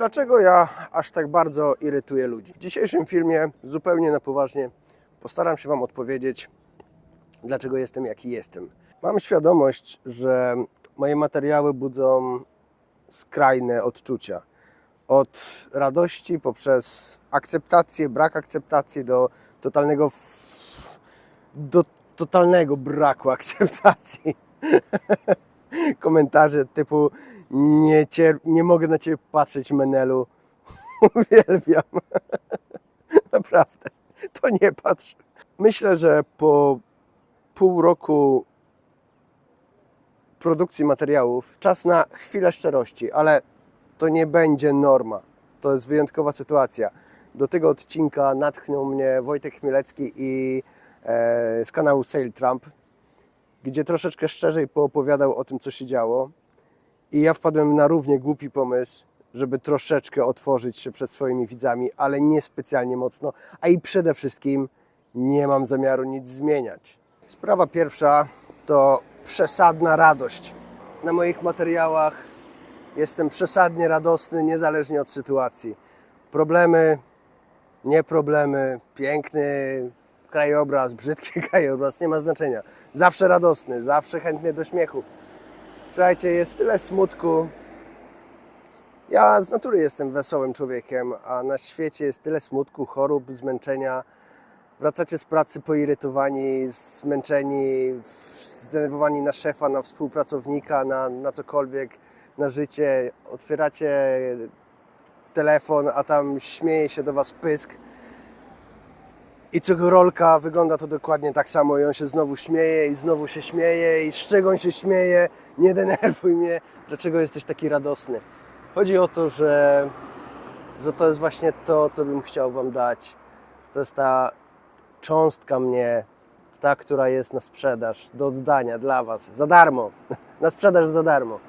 Dlaczego ja aż tak bardzo irytuję ludzi? W dzisiejszym filmie, zupełnie na poważnie, postaram się Wam odpowiedzieć, dlaczego jestem jaki jestem. Mam świadomość, że moje materiały budzą skrajne odczucia. Od radości poprzez akceptację, brak akceptacji do totalnego, do totalnego braku akceptacji. Komentarze typu nie, cier- nie mogę na Ciebie patrzeć Menelu. Uwielbiam. Naprawdę. To nie patrz. Myślę, że po pół roku produkcji materiałów czas na chwilę szczerości, ale to nie będzie norma. To jest wyjątkowa sytuacja. Do tego odcinka natchnął mnie Wojtek Chmielecki i e, z kanału Sail Trump, gdzie troszeczkę szczerzej poopowiadał o tym, co się działo. I ja wpadłem na równie głupi pomysł, żeby troszeczkę otworzyć się przed swoimi widzami, ale nie specjalnie mocno, a i przede wszystkim nie mam zamiaru nic zmieniać. Sprawa pierwsza to przesadna radość. Na moich materiałach jestem przesadnie radosny, niezależnie od sytuacji. Problemy, nie problemy, piękny krajobraz, brzydki krajobraz, nie ma znaczenia. Zawsze radosny, zawsze chętny do śmiechu. Słuchajcie, jest tyle smutku. Ja z natury jestem wesołym człowiekiem, a na świecie jest tyle smutku, chorób, zmęczenia. Wracacie z pracy poirytowani, zmęczeni, zdenerwowani na szefa, na współpracownika, na, na cokolwiek, na życie. Otwieracie telefon, a tam śmieje się do Was pysk. I co rolka wygląda to dokładnie tak samo i on się znowu śmieje i znowu się śmieje i z czego on się śmieje, nie denerwuj mnie, dlaczego jesteś taki radosny. Chodzi o to, że, że to jest właśnie to, co bym chciał Wam dać. To jest ta cząstka mnie, ta, która jest na sprzedaż, do oddania dla Was, za darmo, na sprzedaż za darmo.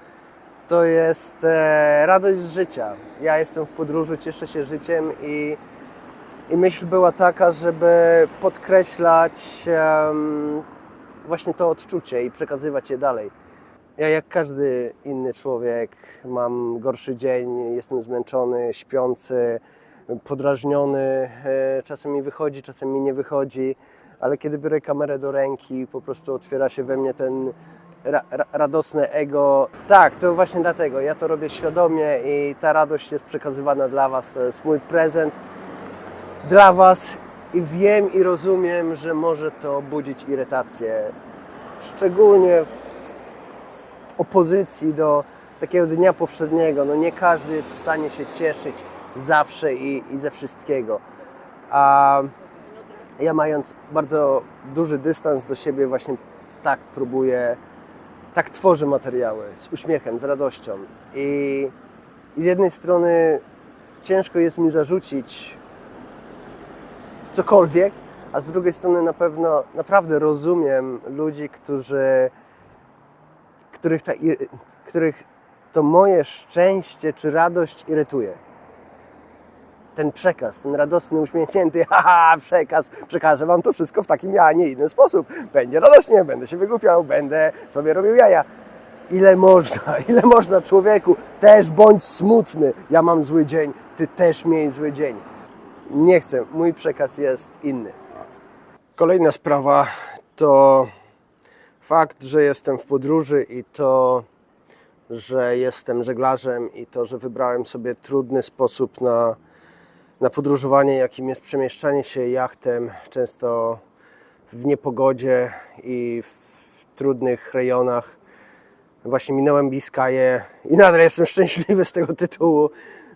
To jest e, radość z życia. Ja jestem w podróży, cieszę się życiem i i myśl była taka, żeby podkreślać em, właśnie to odczucie i przekazywać je dalej. Ja, jak każdy inny człowiek, mam gorszy dzień, jestem zmęczony, śpiący, podrażniony. e, Czasem mi wychodzi, czasem mi nie wychodzi, ale kiedy biorę kamerę do ręki, po prostu otwiera się we mnie ten ra, radosne ego. Tak, to właśnie dlatego. Ja to robię świadomie i ta radość jest przekazywana dla Was. To jest mój prezent dla Was i wiem i rozumiem, że może to budzić irytację. Szczególnie w, w, opozycji do takiego dnia powszedniego. No nie każdy jest w stanie się cieszyć zawsze i, i ze wszystkiego. A ja mając bardzo duży dystans do siebie właśnie tak próbuję, tak tworzę materiały z uśmiechem, z radością. I, i z jednej strony ciężko jest mi zarzucić cokolwiek, a z drugiej strony na pewno naprawdę rozumiem ludzi, którzy, których, ta, których to moje szczęście czy radość irytuje. Ten przekaz, ten radosny, uśmiechnięty, haha, przekaz, przekażę Wam to wszystko w takim, a nie inny sposób. Będzie radośnie, będę się wygłupiał, będę sobie robił jaja. Ile można, ile można człowieku, też bądź smutny. Ja mam zły dzień, Ty też miej zły dzień. Nie chcę, mój przekaz jest inny. Kolejna sprawa to fakt, że jestem w podróży i to, że jestem żeglarzem i to, że wybrałem sobie trudny sposób na, na podróżowanie, jakim jest przemieszczanie się jachtem, często w niepogodzie i w trudnych rejonach. Właśnie minąłem Biskaję i nadal jestem szczęśliwy z tego tytułu,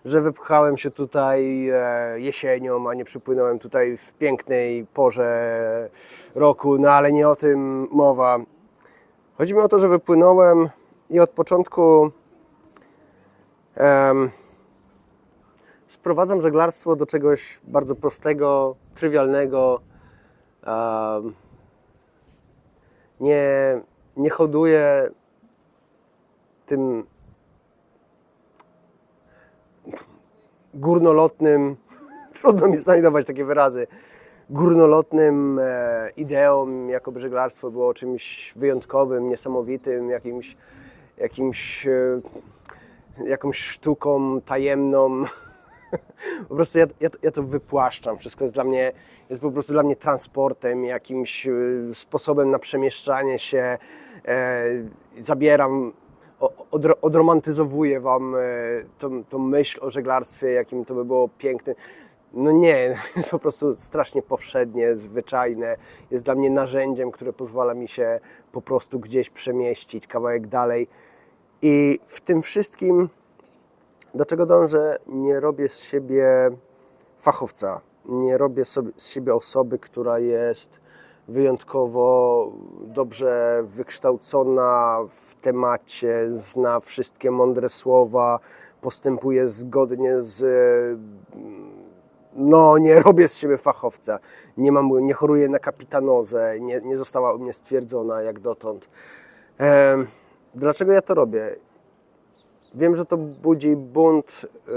że wypchałem się tutaj e, jesienią, a nie przypłynąłem tutaj w pięknej porze roku, no ale nie o tym mowa. Chodzi mi o to, że wypłynąłem i od początku sprowadzam żeglarstwo do czegoś bardzo prostego, trywialnego. Nie, nie hoduję tym górnolotnym, trudno mi znajdować takie wyrazy, górnolotnym e, ideą, jakoby żeglarstwo było czymś wyjątkowym, niesamowitym, jakimś, jakimś e, jakąś sztuką tajemną. po prostu ja, ja, ja to wypłaszczam. Wszystko jest dla mnie, jest po prostu dla mnie transportem, jakimś y, sposobem na przemieszczanie się. E, zabieram, odro, odromantyzowuję Wam e, tą, tą myśl o żeglarstwie, jakim to by było piękne. No nie, jest po prostu strasznie powszednie, zwyczajne. Jest dla mnie narzędziem, które pozwala mi się po prostu gdzieś przemieścić kawałek dalej. I w tym wszystkim, do czego dążę, nie robię z siebie fachowca. Nie robię sobie, z siebie osoby, która jest wyjątkowo dobrze wykształcona w temacie, zna wszystkie mądre słowa, postępuje zgodnie z. No, nie robię z siebie fachowca. Nie, mam, nie choruję na kapitanozę, nie, nie została u mnie stwierdzona jak dotąd. Em, dlaczego ja to robię? Wiem, że to budzi bunt y,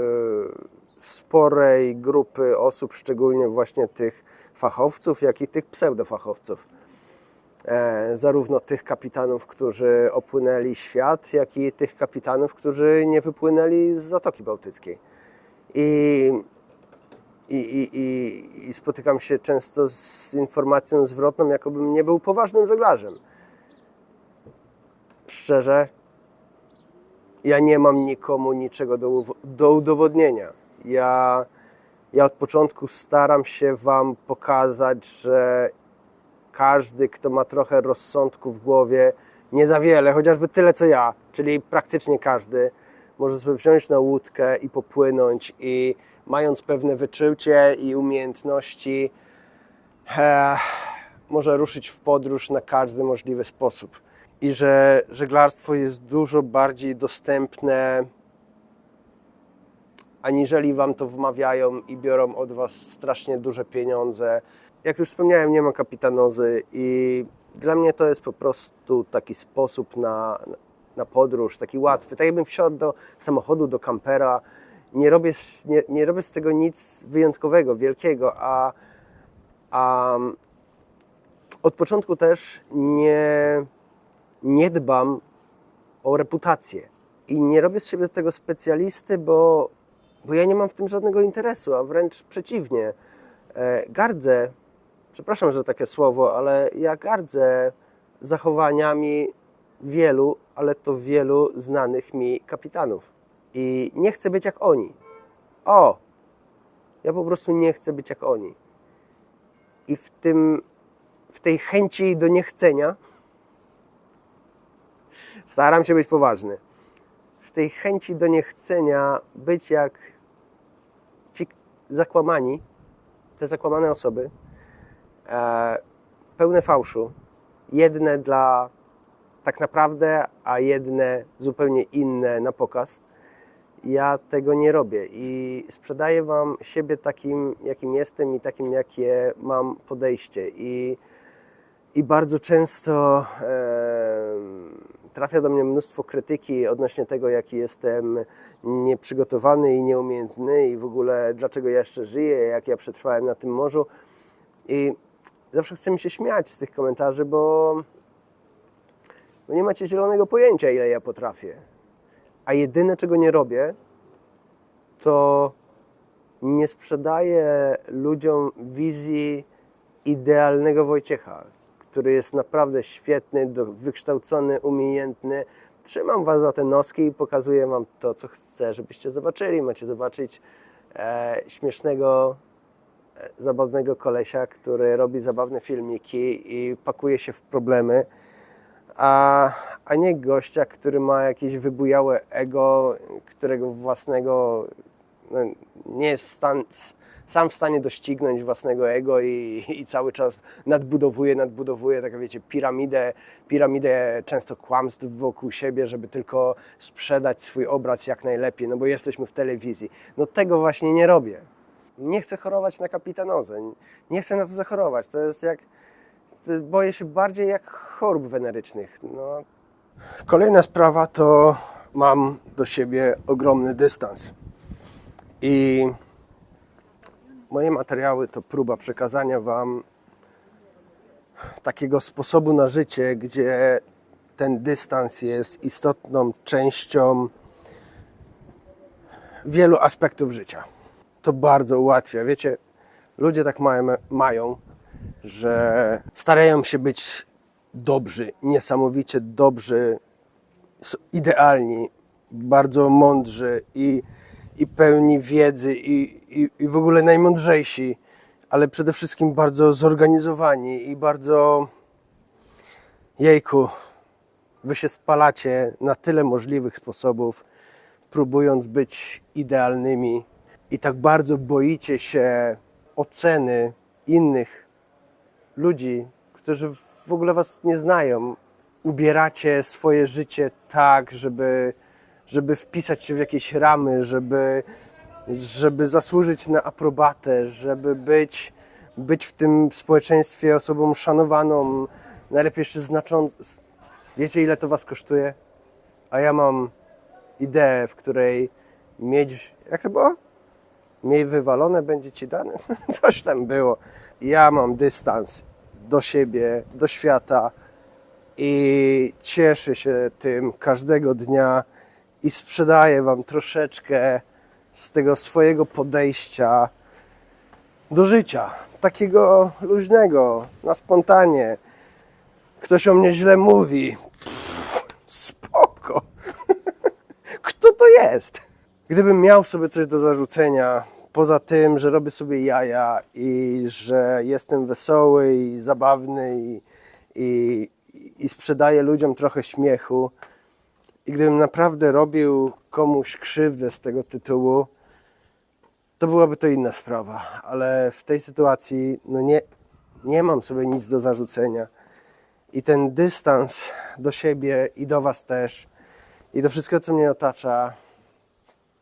sporej grupy osób, szczególnie właśnie tych fachowców, jak i tych pseudofachowców. E, zarówno tych kapitanów, którzy opłynęli świat, jak i tych kapitanów, którzy nie wypłynęli z Zatoki Bałtyckiej. I, i, i, i, spotykam się często z informacją zwrotną, jakobym nie był poważnym żeglarzem. Szczerze, ja nie mam nikomu niczego do, do udowodnienia. Ja, ja od początku staram się Wam pokazać, że każdy, kto ma trochę rozsądku w głowie, nie za wiele, chociażby tyle co ja, czyli praktycznie każdy, może sobie wziąć na łódkę i popłynąć i mając pewne wyczucie i umiejętności, e, może ruszyć w podróż na każdy możliwy sposób. I że żeglarstwo jest dużo bardziej dostępne, aniżeli wam to wmawiają i biorą od was strasznie duże pieniądze. Jak już wspomniałem, nie ma kapitanozy i dla mnie to jest po prostu taki sposób na, na podróż, taki łatwy. Tak jakbym wsiadł do samochodu, do kampera. Nie robię, nie, nie robię z tego nic wyjątkowego, wielkiego, a, a od początku też nie, nie dbam o reputację. I nie robię z siebie tego specjalisty, bo, bo ja nie mam w tym żadnego interesu, a wręcz przeciwnie. E, gardzę, przepraszam, że takie słowo, ale ja gardzę zachowaniami wielu, ale to wielu znanych mi kapitanów. I nie chcę być jak oni. O! Ja po prostu nie chcę być jak oni. I w tym, w tej chęci do niechcenia staram się być poważny. Tej chęci do niechcenia być jak ci zakłamani, te zakłamane osoby, e, pełne fałszu, jedne dla tak naprawdę, a jedne zupełnie inne na pokaz. Ja tego nie robię i sprzedaję Wam siebie takim, jakim jestem i takim, jakie mam podejście. I, i bardzo często em, trafia do mnie mnóstwo krytyki odnośnie tego, jaki jestem nieprzygotowany i nieumiejętny i w ogóle dlaczego ja jeszcze żyję, jak ja przetrwałem na tym morzu. I zawsze chcę mi się śmiać z tych komentarzy, bo, bo nie macie zielonego pojęcia, ile ja potrafię. A jedyne, czego nie robię, to nie sprzedaję ludziom wizji idealnego Wojciecha, który jest naprawdę świetny, wykształcony, umiejętny. Trzymam Was za te noski i pokazuję Wam to, co chcę, żebyście zobaczyli. Macie zobaczyć e, śmiesznego, e, zabawnego kolesia, który robi zabawne filmiki i pakuje się w problemy a, a nie gościa, który ma jakieś wybujałe ego, którego własnego no, nie jest w stan, sam w stanie doścignąć własnego ego i, i cały czas nadbudowuje, nadbudowuje, tak wiecie, piramidę, piramidę często kłamstw wokół siebie, żeby tylko sprzedać swój obraz jak najlepiej, no bo jesteśmy w telewizji. No tego właśnie nie robię. Nie chcę chorować na kapitanozę, nie chcę na to zachorować. To jest jak, boję się bardziej jak chorób wenerycznych. No. Kolejna sprawa to mam do siebie ogromny dystans. I moje materiały to próba przekazania Wam takiego sposobu na życie, gdzie ten dystans jest istotną częścią wielu aspektów życia. To bardzo ułatwia. Wiecie, ludzie tak mają, mają, że starają się być dobrzy, niesamowicie dobrzy, idealni, bardzo mądrzy i, i pełni wiedzy i, i, i w ogóle najmądrzejsi, ale przede wszystkim bardzo zorganizowani i bardzo jejku, wy się spalacie na tyle możliwych sposobów, próbując być idealnymi i tak bardzo boicie się oceny innych ludzi, którzy w ogóle was nie znają. Ubieracie swoje życie tak, żeby, żeby wpisać się w jakieś ramy, żeby, żeby zasłużyć na aprobatę, żeby być, być w tym społeczeństwie osobą szanowaną, najlepiej jeszcze znaczącą. Wiecie, ile to was kosztuje? A ja mam ideę, w której mieć. Jak to było? Miej wywalone, będzie ci dane. Coś tam było. Ja mam dystans do siebie, do świata i cieszę się tym każdego dnia i sprzedaję Wam troszeczkę z tego swojego podejścia do życia. Takiego luźnego, na spontanie. Ktoś o mnie źle mówi. Pff, spoko. Kto to jest? Gdybym miał sobie coś do zarzucenia, poza tym, że robię sobie jaja i że jestem wesoły i zabawny i, i, i sprzedaję ludziom trochę śmiechu, i gdybym naprawdę robił komuś krzywdę z tego tytułu, to byłaby to inna sprawa. Ale w tej sytuacji no nie, nie mam sobie nic do zarzucenia. I ten dystans do siebie i do Was też, i do wszystkiego, co mnie otacza,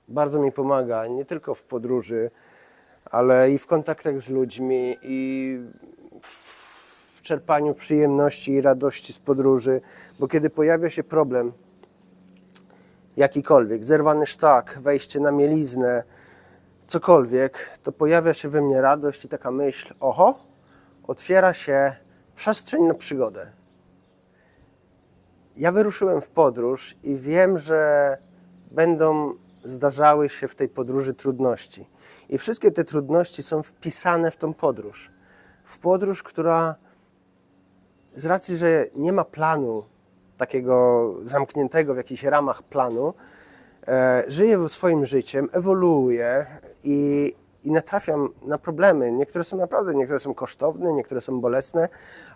bardzo mi pomaga, nie tylko w podróży, ale i w kontaktach z ludźmi, i w czerpaniu przyjemności i radości z podróży, bo kiedy pojawia się problem, jakikolwiek, zerwany sztak, wejście na mieliznę, cokolwiek, to pojawia się we mnie radość i taka myśl, oho, otwiera się przestrzeń na przygodę. Ja wyruszyłem w podróż i wiem, że będą zdarzały się w tej podróży trudności. I wszystkie te trudności są wpisane w tą podróż. W podróż, która z racji, że nie ma planu takiego zamkniętego w jakichś ramach planu, e, żyję swoim życiem, ewoluuję i, i natrafiam na problemy. Niektóre są naprawdę, niektóre są kosztowne, niektóre są bolesne,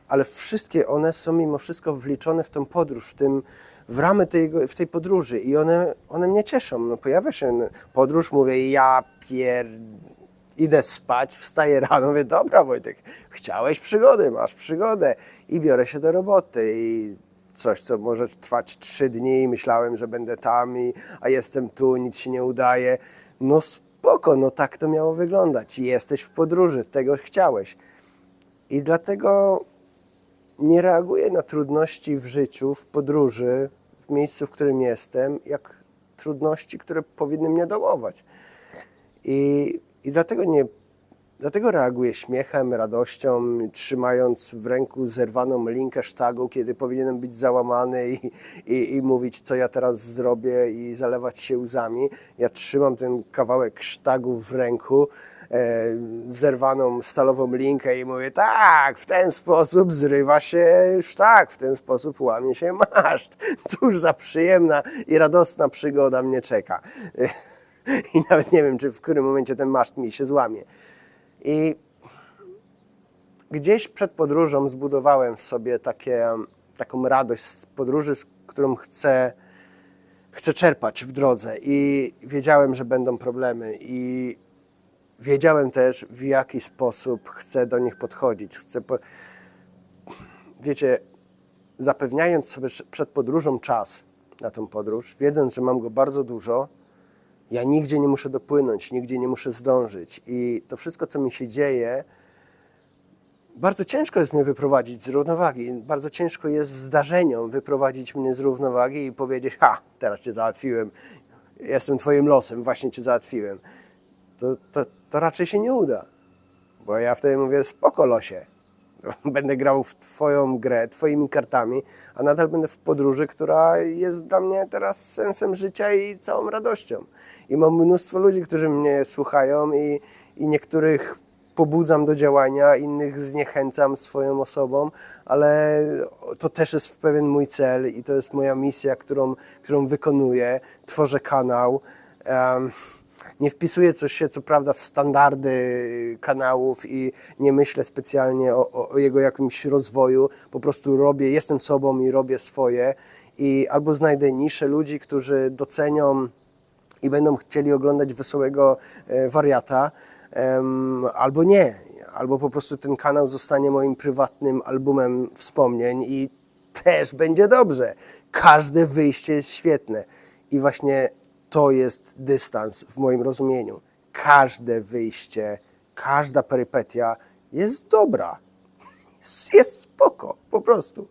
ale wszystkie one są mimo wszystko wliczone w tą podróż, w, tym, w ramy tej, w tej podróży i one, one mnie cieszą. No, pojawia się podróż, mówię, ja pier... Idę spać, wstaję rano, mówię, dobra Wojtek, chciałeś przygody, masz przygodę i biorę się do roboty i coś, co może trwać trzy dni, myślałem, że będę tam, i, a jestem tu, nic się nie udaje. No spoko, no tak to miało wyglądać. Jesteś w podróży, tego chciałeś. I dlatego nie reaguję na trudności w życiu, w podróży, w miejscu, w którym jestem, jak trudności, które powinny mnie dołować. I, i dlatego nie Dlatego reaguję śmiechem, radością, trzymając w ręku zerwaną linkę sztagu, kiedy powinienem być załamany i, i, i mówić, co ja teraz zrobię i zalewać się łzami. Ja trzymam ten kawałek sztagu w ręku, e, zerwaną stalową linkę i mówię, tak, w ten sposób zrywa się sztag, w ten sposób łamie się maszt. Cóż za przyjemna i radosna przygoda mnie czeka. I nawet nie wiem, czy w którym momencie ten maszt mi się złamie. I gdzieś przed podróżą zbudowałem w sobie takie, taką radość z podróży, z którą chcę, chcę czerpać w drodze. I wiedziałem, że będą problemy. I wiedziałem też, w jaki sposób chcę do nich podchodzić. Chcę po... Wiecie, zapewniając sobie przed podróżą czas na tą podróż, wiedząc, że mam go bardzo dużo, ja nigdzie nie muszę dopłynąć, nigdzie nie muszę zdążyć. I to wszystko, co mi się dzieje, bardzo ciężko jest mnie wyprowadzić z równowagi. Bardzo ciężko jest zdarzeniom wyprowadzić mnie z równowagi i powiedzieć: Ha, teraz cię załatwiłem, jestem twoim losem, właśnie cię załatwiłem. To, to, to raczej się nie uda. Bo ja wtedy mówię: Spoko, losie. Będę grał w Twoją grę, Twoimi kartami, a nadal będę w podróży, która jest dla mnie teraz sensem życia i całą radością. I mam mnóstwo ludzi, którzy mnie słuchają i, i niektórych pobudzam do działania, innych zniechęcam swoją osobą, ale to też jest pewien mój cel i to jest moja misja, którą, którą wykonuję. Tworzę kanał. Em, nie wpisuję coś się, co prawda, w standardy kanałów i nie myślę specjalnie o, o, jego jakimś rozwoju. Po prostu robię, jestem sobą i robię swoje. I albo znajdę niszę ludzi, którzy docenią i będą chcieli oglądać wesołego e, wariata, albo nie. Albo po prostu ten kanał zostanie moim prywatnym albumem wspomnień i też będzie dobrze. Każde wyjście jest świetne. I właśnie to jest dystans w moim rozumieniu. Każde wyjście, każda perypetia jest dobra. Jest, jest spoko, po prostu.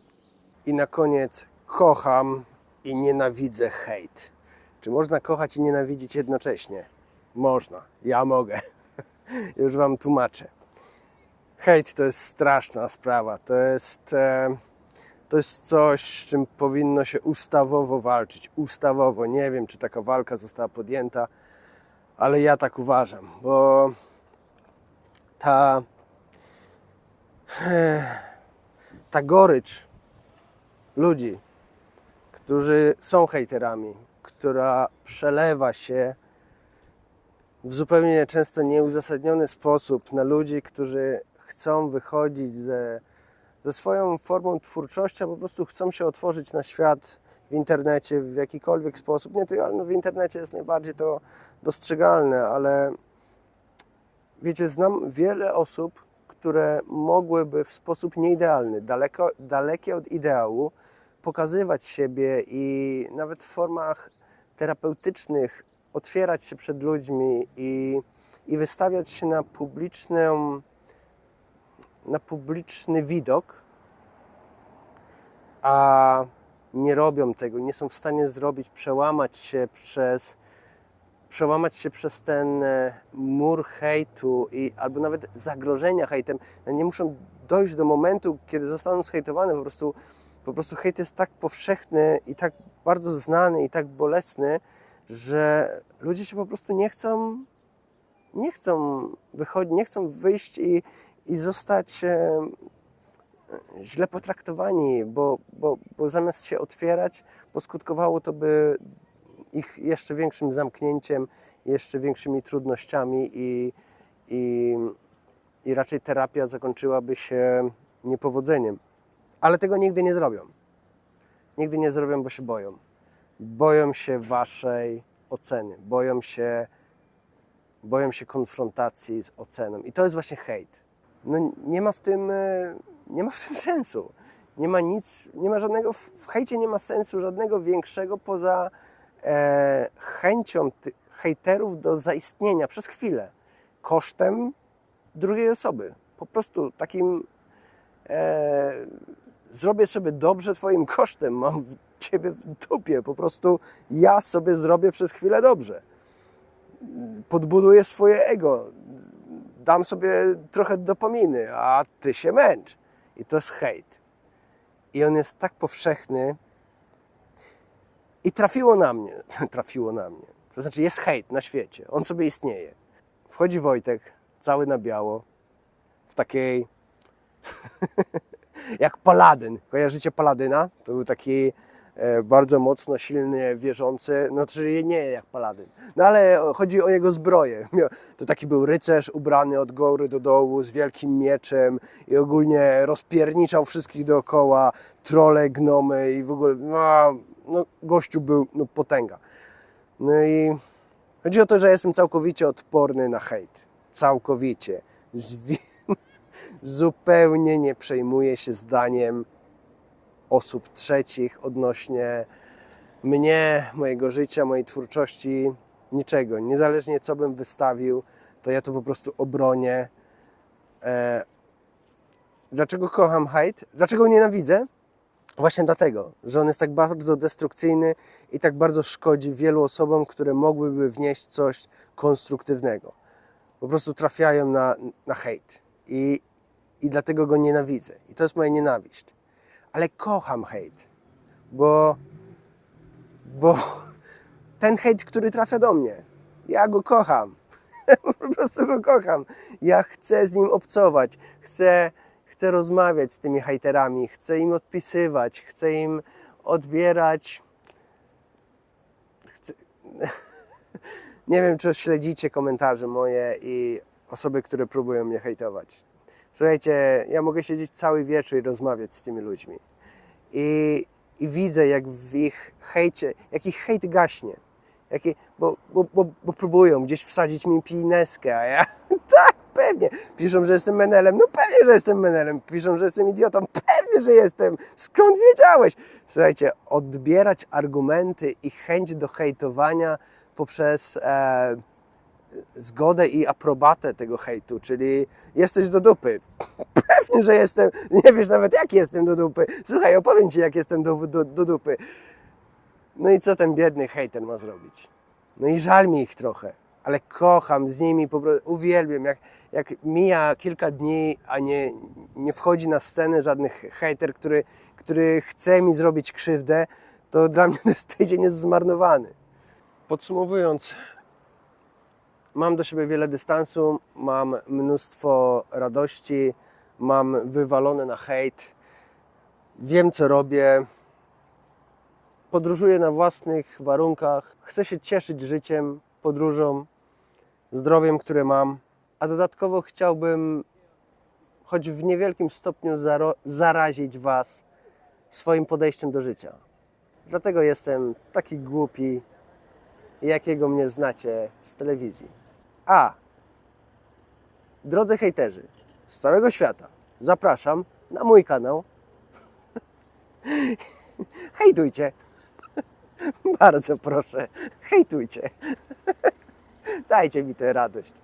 I na koniec kocham i nienawidzę hejt. Czy można kochać i nienawidzić jednocześnie? Można. Ja mogę. Już Wam tłumaczę. Hejt to jest straszna sprawa. To jest, e, to jest coś, z czym powinno się ustawowo walczyć. Ustawowo. Nie wiem, czy taka walka została podjęta, ale ja tak uważam, bo ta, ta gorycz ludzi, którzy są hejterami, która przelewa się w zupełnie często nieuzasadniony sposób na ludzi, którzy chcą wychodzić ze, ze swoją formą twórczości, a po prostu chcą się otworzyć na świat w internecie w jakikolwiek sposób. Nie tylko, no w internecie jest najbardziej to dostrzegalne, ale wiecie, znam wiele osób, które mogłyby w sposób nieidealny, daleko, dalekie od ideału, pokazywać siebie i nawet w formach terapeutycznych otwierać się przed ludźmi i, i wystawiać się na publiczną, na publiczny widok, a nie robią tego, nie są w stanie zrobić, przełamać się przez, przełamać się przez ten e, mur hejtu i, albo nawet zagrożenia hejtem. No Nie muszą dojść do momentu, kiedy zostaną zhejtowane. Po prostu, po prostu hejt jest tak powszechny i tak bardzo znany i tak bolesny, że ludzie się po prostu nie chcą, nie chcą wychodzić, nie chcą wyjść i, i zostać źle potraktowani, bo, bo, bo zamiast się otwierać, poskutkowało to by ich jeszcze większym zamknięciem, jeszcze większymi trudnościami i, i, i raczej terapia zakończyłaby się niepowodzeniem. Ale tego nigdy nie zrobią. Nigdy nie zrobią, bo się boją. Boją się waszej oceny, boją się, boją się konfrontacji z oceną. I to jest właśnie hejt. No, nie ma w tym, e, nie ma w tym sensu. Nie ma nic, nie ma żadnego, w hejcie nie ma sensu żadnego większego poza e, chęcią ty, hejterów do zaistnienia przez chwilę kosztem drugiej osoby. Po prostu takim e, zrobię sobie dobrze Twoim kosztem, mam Ciebie w dupie, po prostu ja sobie zrobię przez chwilę dobrze. Podbuduję swoje ego, dam sobie trochę dopaminy, a Ty się męcz. I to jest hejt. I on jest tak powszechny i trafiło na mnie, trafiło na mnie. To znaczy jest hejt na świecie, on sobie istnieje. Wchodzi Wojtek, cały na biało, w takiej jak Paladyn. Kojarzycie Paladyna? To był taki bardzo mocno silny, wierzący, czyli nie jak Paladyn. No ale chodzi o jego zbroję. To taki był rycerz ubrany od góry do dołu z wielkim mieczem i ogólnie rozpierniczał wszystkich dookoła, trole, gnomy i w ogóle, no, no gościu był no, potęga. No i chodzi o to, że jestem całkowicie odporny na hejt. Całkowicie. Zwi- zupełnie nie przejmuję się zdaniem osób trzecich odnośnie mnie, mojego życia, mojej twórczości, niczego. Niezależnie co bym wystawił, to ja to po prostu obronię. E, dlaczego kocham hejt? Dlaczego nienawidzę? Właśnie dlatego, że on jest tak bardzo destrukcyjny i tak bardzo szkodzi wielu osobom, które mogłyby wnieść coś konstruktywnego. Po prostu trafiają na, na hejt. I, i dlatego go nienawidzę. I to jest moja nienawiść. Ale kocham hejt, bo, bo ten hejt, który trafia do mnie, ja go kocham. po prostu go kocham. Ja chcę z nim obcować, chcę, chcę rozmawiać z tymi hejterami, chcę im odpisywać, chcę im odbierać. Chcę... Nie wiem, czy śledzicie komentarze moje i osoby, które próbują mnie hejtować. Słuchajcie, ja mogę siedzieć cały wieczór i rozmawiać z tymi ludźmi. I, i widzę, jak w ich hejcie, jak ich hejt gaśnie. Bo, bo, bo, bo próbują gdzieś wsadzić mi pineskę, a ja tak, pewnie. Piszą, że jestem menelem. No pewnie, że jestem menelem. Piszą, że jestem idiotą. Pewnie, że jestem. Skąd wiedziałeś? Słuchajcie, odbierać argumenty i chęć do hejtowania poprzez e, zgodę i aprobatę tego hejtu, czyli jesteś do dupy. Pewnie, że jestem. Nie wiesz nawet, jak jestem do dupy. Słuchaj, opowiem ci, jak jestem do, do, do dupy. No i co ten biedny hejter ma zrobić? No i żal mi ich trochę, ale kocham z nimi, po prostu uwielbiam. Jak, jak mija kilka dni, a nie, nie wchodzi na scenę żadny hejter, który, który chce mi zrobić krzywdę, to dla mnie ten tydzień jest zmarnowany. Podsumowując, mam do siebie wiele dystansu, mam mnóstwo radości, mam wywalone na hejt, wiem co robię, podróżuję na własnych warunkach, chcę się cieszyć życiem, podróżą, zdrowiem, które mam, a dodatkowo chciałbym, choć w niewielkim stopniu, zarazić Was swoim podejściem do życia. Dlatego jestem taki głupi, jakiego mnie znacie z telewizji. A, drodzy hejterzy z całego świata, zapraszam na mój kanał. Hejtujcie. Bardzo proszę, hejtujcie. Dajcie mi tę radość.